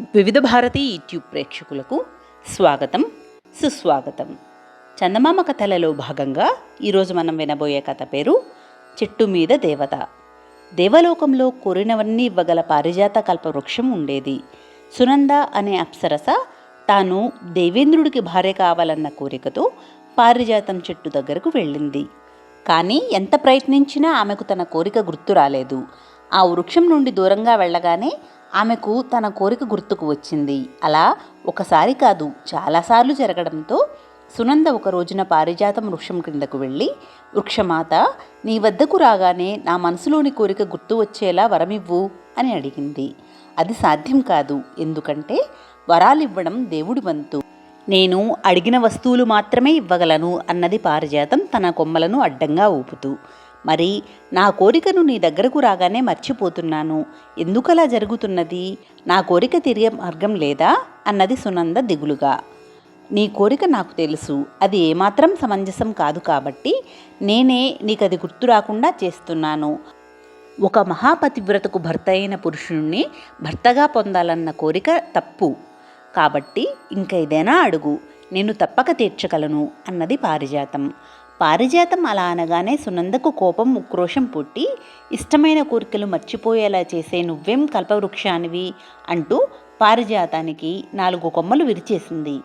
వివిధ భారతి యూట్యూబ్ ప్రేక్షకులకు స్వాగతం సుస్వాగతం. చందమామ కథలలో భాగంగా ఈరోజు మనం వినబోయే కథ పేరు చెట్టు మీద దేవత. దేవలోకంలో కోరినవన్నీ ఇవ్వగల పారిజాత కల్పవృక్షం ఉండేది. సునంద అనే అప్సరస తాను దేవేంద్రుడికి భార్య కావాలన్న కోరికతో పారిజాతం చెట్టు దగ్గరకు వెళ్ళింది. కానీ ఎంత ప్రయత్నించినా ఆమెకు తన కోరిక గుర్తు రాలేదు. ఆ వృక్షం నుండి దూరంగా వెళ్ళగానే ఆమెకు తన కోరిక గుర్తుకు వచ్చింది. అలా ఒకసారి కాదు చాలాసార్లు జరగడంతో సునంద ఒక రోజున పారిజాతం వృక్షం క్రిందకు వెళ్ళి వృక్షమాత నీ వద్దకు రాగానే నా మనసులోని కోరిక గుర్తు వచ్చేలా వరమివ్వు అని అడిగింది. అది సాధ్యం కాదు ఎందుకంటే వరాలివ్వడం దేవుడి వంతు. నేను అడిగిన వస్తువులు మాత్రమే ఇవ్వగలను అన్నది పారిజాతం తన కొమ్మలను అడ్డంగా ఊపుతూ. మరి నా కోరికను నీ దగ్గరకు రాగానే మర్చిపోతున్నాను. ఎందుకలా జరుగుతున్నది? నా కోరిక తిరిగే మార్గం లేదా? అన్నది సునంద దిగులుగా. నీ కోరిక నాకు తెలుసు. అది ఏమాత్రం సమంజసం కాదు కాబట్టి నేనే నీకు అది గుర్తు రాకుండా చేస్తున్నాను. ఒక మహాపతివ్రతకు భర్త అయిన పురుషుణ్ణి భర్తగా పొందాలన్న కోరిక తప్పు. కాబట్టి ఇంక ఏదైనా అడుగు. నేను తప్పక తీర్చగలను అన్నది పారిజాతం. పారిజాతం అలా అనగానే సునందకు కోపం ఉక్రోషం పుట్టి ఇష్టమైన కోరికలు మర్చిపోయేలా చేసే నువ్వేం కల్పవృక్షానివి అంటూ పారిజాతానికి నాలుగు కొమ్మలు విరిచేసింది.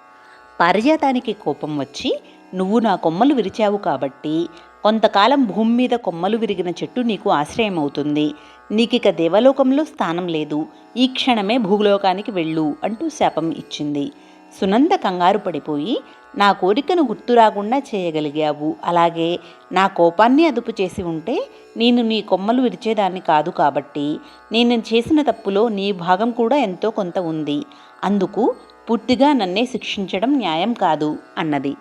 పారిజాతానికి కోపం వచ్చి నువ్వు నా కొమ్మలు విరిచావు కాబట్టి కొంతకాలం భూమి మీద కొమ్మలు విరిగిన చెట్టు నీకు ఆశ్రయం అవుతుంది నీకిక దేవలోకంలో స్థానం లేదు. ఈ క్షణమే భూలోకానికి వెళ్ళు అంటూ శాపం ఇచ్చింది. సునంద కంగారు పడిపోయి నా కోరికను గుర్తు రాకుండా చేయగలిగావు. అలాగే నా కోపాన్ని అదుపు చేసి ఉంటే నేను నీ కొమ్మలు విరిచేదాన్ని కాదు కాబట్టి నేను చేసిన తప్పులో నీ భాగం కూడా ఎంతో కొంత ఉంది. అందుకు పూర్తిగా నన్నే శిక్షించడం న్యాయం కాదు అన్నది.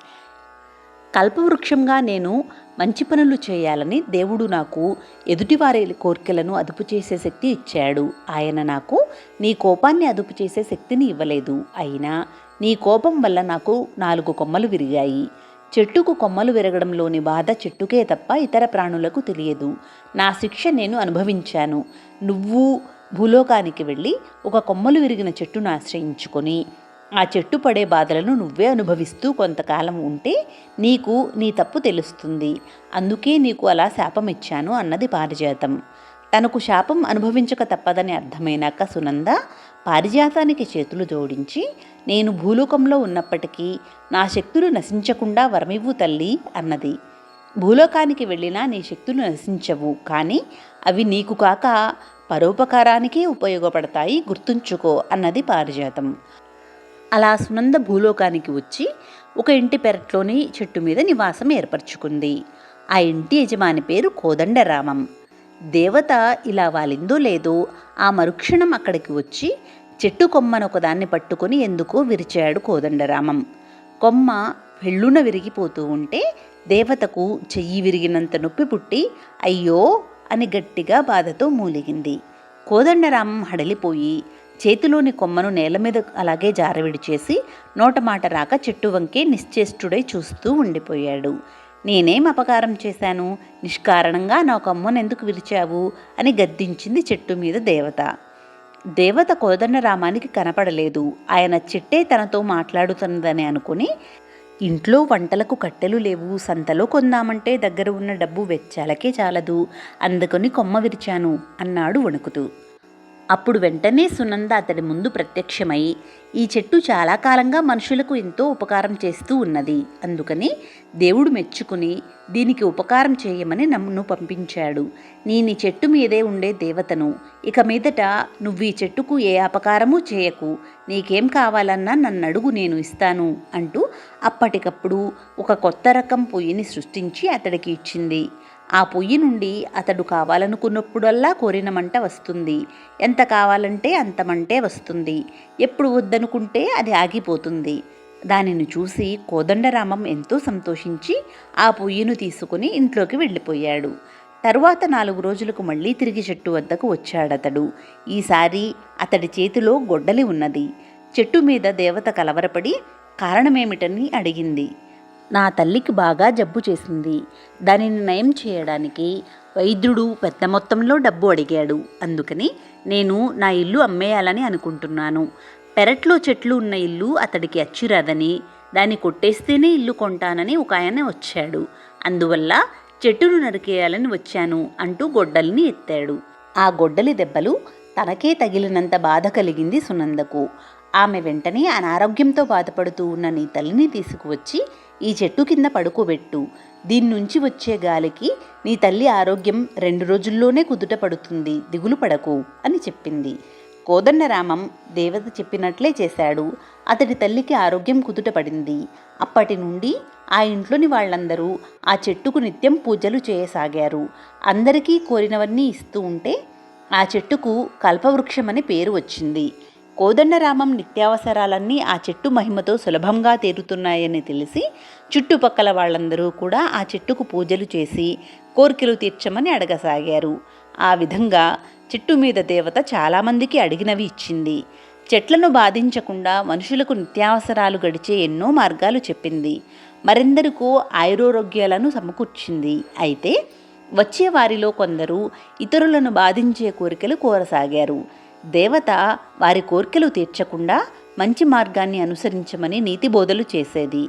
కల్పవృక్షంగా నేను మంచి పనులు చేయాలని దేవుడు నాకు ఎదుటివారి కోరికలను అదుపు చేసే శక్తి ఇచ్చాడు. ఆయన నాకు నీ కోపాన్ని అదుపు చేసే శక్తిని ఇవ్వలేదు. అయినా నీ కోపం వల్ల నాకు నాలుగు కొమ్మలు విరిగాయి. చెట్టుకు కొమ్మలు విరగడంలోని బాధ చెట్టుకే తప్ప ఇతర ప్రాణులకు తెలియదు. నా శిక్ష నేను అనుభవించాను. నువ్వు భూలోకానికి వెళ్ళి ఒక కొమ్మలు విరిగిన చెట్టును ఆశ్రయించుకొని ఆ చెట్టు పడే బాధలను నువ్వే అనుభవిస్తూ కొంతకాలం ఉంటే నీకు నీ తప్పు తెలుస్తుంది. అందుకే నీకు అలా శాపం ఇచ్చాను అన్నది పారిజాతం. తనకు శాపం అనుభవించక తప్పదని అర్థమైనాక సునంద పారిజాతానికి చేతులు జోడించి నేను భూలోకంలో ఉన్నప్పటికీ నా శక్తులు నశించకుండా వరమివ్వు తల్లి అన్నది. భూలోకానికి వెళ్ళినా నీ శక్తులు నశించవు కానీ అవి నీకు కాక పరోపకారానికే ఉపయోగపడతాయి గుర్తుంచుకో అన్నది పారిజాతం. అలా సునంద భూలోకానికి వచ్చి ఒక ఇంటి పెరట్లోని చెట్టు మీద నివాసం ఏర్పరచుకుంది. ఆ ఇంటి యజమాని పేరు కోదండరామం. దేవత ఇలా వాలిందో లేదో ఆ మరుక్షణం అక్కడికి వచ్చి చెట్టు కొమ్మను ఒకదాన్ని పట్టుకొని ఎందుకో విరిచాడు కోదండరామం. కొమ్మ పెళ్ళున విరిగిపోతూ ఉంటే దేవతకు చెయ్యి విరిగినంత నొప్పి పుట్టి అయ్యో అని గట్టిగా బాధతో మూలిగింది. కోదండరామం హడలిపోయి చేతిలోని కొమ్మను నేల మీద అలాగే జారవిడిచేసి నోటమాట రాక చెట్టు వంకే నిశ్చేష్టుడై చూస్తూ ఉండిపోయాడు. నేనేం అపకారం చేశాను. నిష్కారణంగా నా కొమ్మను ఎందుకు విరిచావు? అని గద్దించింది చెట్టు మీద దేవత. దేవత కోదండరామానికి కనపడలేదు. ఆయన చెట్టే తనతో మాట్లాడుతున్నదని అనుకుని ఇంట్లో వంటలకు కట్టెలు లేవు. సంతలో కొందామంటే దగ్గర ఉన్న డబ్బు వెచ్చాలకే చాలదు. అందుకొని కొమ్మ విరిచాను అన్నాడు వణుకుతూ. అప్పుడు వెంటనే సునంద అతడి ముందు ప్రత్యక్షమై ఈ చెట్టు చాలా కాలంగా మనుషులకు ఎంతో ఉపకారం చేస్తూ ఉన్నది. అందుకని దేవుడు మెచ్చుకుని దీనికి ఉపకారం చేయమని నన్ను పంపించాడు. నేను ఈ చెట్టు మీదే ఉండే దేవతను. ఇక మీదట నువ్వు ఈ చెట్టుకు ఏ అపకారము చేయకు. నీకేం కావాలన్నా నన్ను అడుగు నేను ఇస్తాను అంటూ అప్పటికప్పుడు ఒక కొత్త రకం పొయ్యిని సృష్టించి అతడికి ఇచ్చింది. ఆ పొయ్యి నుండి అతడు కావాలనుకున్నప్పుడల్లా కోరిన మంట వస్తుంది. ఎంత కావాలంటే అంత మంటే వస్తుంది. ఎప్పుడు వద్దనుకుంటే అది ఆగిపోతుంది. దానిని చూసి కోదండరామం ఎంతో సంతోషించి ఆ పొయ్యిను తీసుకుని ఇంట్లోకి వెళ్ళిపోయాడు. తరువాత నాలుగు రోజులకు మళ్ళీ తిరిగి చెట్టు వద్దకు వచ్చాడతడు. ఈసారి అతడి చేతిలో గొడ్డలి ఉన్నది. చెట్టు మీద దేవత కలవరపడి కారణమేమిటని అడిగింది. నా తల్లికి బాగా జబ్బు చేసింది. దానిని నయం చేయడానికి వైద్యుడు పెద్ద మొత్తంలో డబ్బు అడిగాడు. అందుకని నేను నా ఇల్లు అమ్మేయాలని అనుకుంటున్నాను. పెరట్లో చెట్లు ఉన్న ఇల్లు అతడికి అచ్చిరాదని దాన్ని కొట్టేస్తేనే ఇల్లు కొంటానని ఒక ఆయన వచ్చాడు. అందువల్ల చెట్టును నరికేయాలని వచ్చాను అంటూ గొడ్డల్ని ఎత్తాడు. ఆ గొడ్డలి దెబ్బలు తనకే తగిలినంత బాధ కలిగింది సునందకు. ఆమె వెంటనే అనారోగ్యంతో బాధపడుతూ ఉన్న నీ తల్లిని తీసుకువచ్చి ఈ చెట్టు కింద పడుకోబెట్టు. దీని నుంచి వచ్చే గాలికి నీ తల్లి ఆరోగ్యం రెండు రోజుల్లోనే కుదుట పడుతుంది దిగులు పడకు అని చెప్పింది. కోదండరామం దేవత చెప్పినట్లే చేశాడు. అతడి తల్లికి ఆరోగ్యం కుదుట పడింది. అప్పటి నుండి ఆ ఇంట్లోని వాళ్ళందరూ ఆ చెట్టుకు నిత్యం పూజలు చేయసాగారు. అందరికీ కోరినవన్నీ ఇస్తూ ఉంటే ఆ చెట్టుకు కల్పవృక్షమని పేరు వచ్చింది. కోదండరామం నిత్యావసరాలన్నీ ఆ చెట్టు మహిమతో సులభంగా తీరుతున్నాయని తెలిసి చుట్టుపక్కల వాళ్ళందరూ కూడా ఆ చెట్టుకు పూజలు చేసి కోరికలు తీర్చమని అడగసాగారు. ఆ విధంగా చెట్టు మీద దేవత చాలామందికి అడిగినవి ఇచ్చింది. చెట్లను బాధించకుండా మనుషులకు నిత్యావసరాలు గడిచే ఎన్నో మార్గాలు చెప్పింది. మరెందరికో ఆయురోగ్యాలను సమకూర్చింది. అయితే వచ్చే వారిలో కొందరు ఇతరులను బాధించే కోరికలు కోరసాగారు. దేవత వారి కోరికలు తీర్చకుండా మంచి మార్గాన్ని అనుసరించమని నీతి బోధలు చేసేది.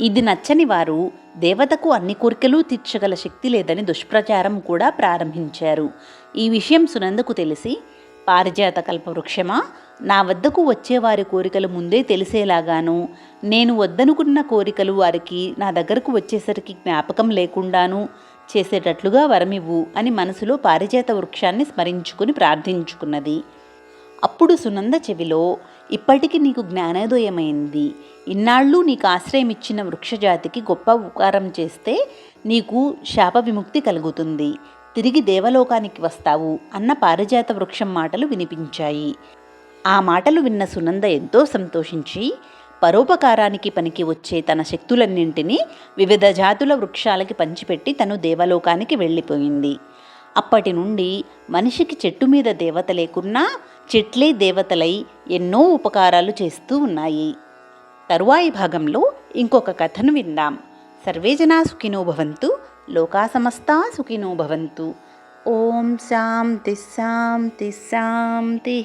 ఇది నచ్చని వారు దేవతకు అన్ని కోరికలు తీర్చగల శక్తి లేదని దుష్ప్రచారం కూడా ప్రారంభించారు. ఈ విషయం సునందకు తెలిసి పారిజాత కల్పవృక్షమా నా వద్దకు వచ్చేవారి కోరికలు ముందే తెలిసేలాగాను నేను వద్దనుకున్న కోరికలు వారికి నా దగ్గరకు వచ్చేసరికి జ్ఞాపకం లేకుండాను చేసేటట్లుగా వరమివ్వు అని మనసులో పారిజాత వృక్షాన్ని స్మరించుకుని ప్రార్థించుకున్నది. అప్పుడు సునంద చెవిలో ఇప్పటికి నీకు జ్ఞానోదయమైంది. ఇన్నాళ్ళు నీకు ఆశ్రయం ఇచ్చిన వృక్షజాతికి గొప్ప ఉపకారం చేస్తే నీకు శాప విముక్తి కలుగుతుంది. తిరిగి దేవలోకానికి వస్తావు అన్న పారిజాత వృక్షం మాటలు వినిపించాయి. ఆ మాటలు విన్న సునంద ఎంతో సంతోషించి పరోపకారానికి పనికి వచ్చే తన శక్తులన్నింటినీ వివిధ జాతుల వృక్షాలకి పంచిపెట్టి తను దేవలోకానికి వెళ్ళిపోయింది. అప్పటి నుండి మనిషికి చెట్టు మీద దేవత లేకున్నా చెట్లే దేవతలై ఎన్నో ఉపకారాలు చేస్తూ ఉన్నాయి. తరువాయి భాగంలో ఇంకొక కథను విందాం. సర్వేజనా సుఖినో భవంతు లోకా సమస్తా సుఖినో భవంతు. ఓం శాంతి శాంతి శాంతి.